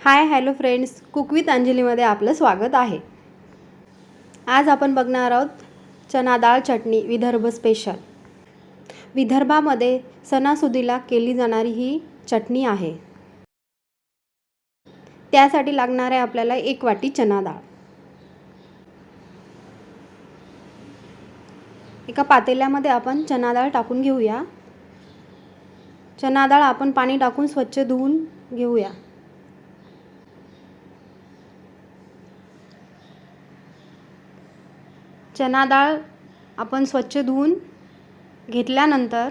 Hi hello friends. Cook with अंजलीमध्ये आपलं स्वागत आहे. आज आपण बघणार आहोत चना डाळ चटणी विदर्भ स्पेशल विदर्भामध्ये सणासुदीला केली जाणारी ही चटणी आहे. त्यासाठी लागणार आहे आपल्याला एक वाटी चना डाळ एका पातेल्यामध्ये आपण चना डाळ टाकून घेऊया. चना डाळ आपण पाणी टाकून स्वच्छ धुवून घेऊया. चना डाळ आपण स्वच्छ धुवून घेतल्यानंतर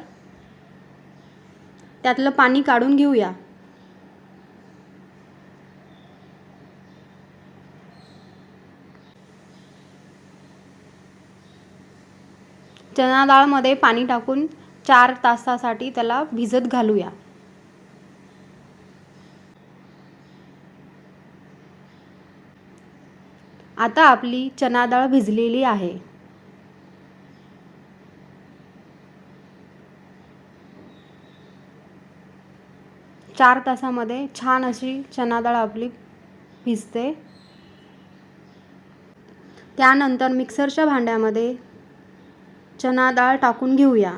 त्यातलं पाणी काढून घेऊया. चना डाळमध्ये पाणी टाकून चार तासासाठी त्याला भिजत घालूया. आता आपली चना डाळ भिजलेली आहे. चार तासामध्ये छान अशी चना डाळ आपली भिजते. त्यानंतर मिक्सरच्या भांड्यामध्ये चना डाळ टाकून घेऊया.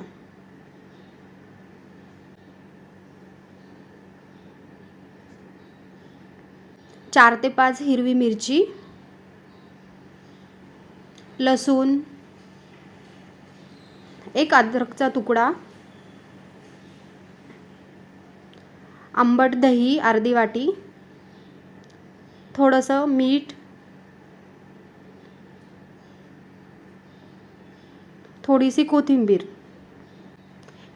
चार ते पाच हिरवी मिरची लसूण एक अद्रकचा तुकडा आंबट दही अर्धी वाटी थोडंसं मीठ थोडीशी कोथिंबीर.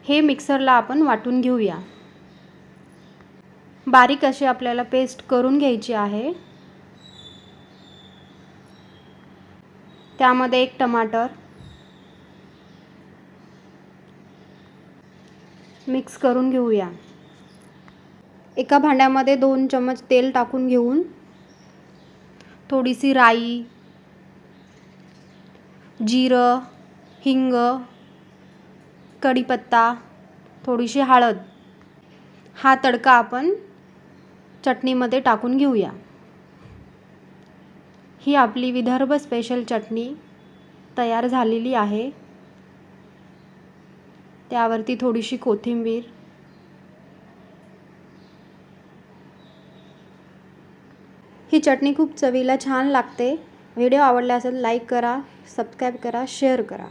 हे मिक्सरला आपण वाटून घेऊया. बारीक अशी आपल्याला पेस्ट करून घ्यायची आहे. त्यामध्ये एक टमाटर मिक्स करून घेऊया. एका भांड्यामध्ये दोन चमच तेल टाकून घेऊन थोडीशी राई जिरं हिंग कढीपत्ता थोडीशी हळद. हा तडका आपण चटणीमध्ये टाकून घेऊया. ही आपली विदर्भ स्पेशल चटणी तयार झालेली आहे. त्यावरती थोडीशी कोथिंबीर. ही चटणी खूप चवीला छान लागते. व्हिडिओ आवडला असेल लाईक करा सबस्क्राईब करा शेअर करा.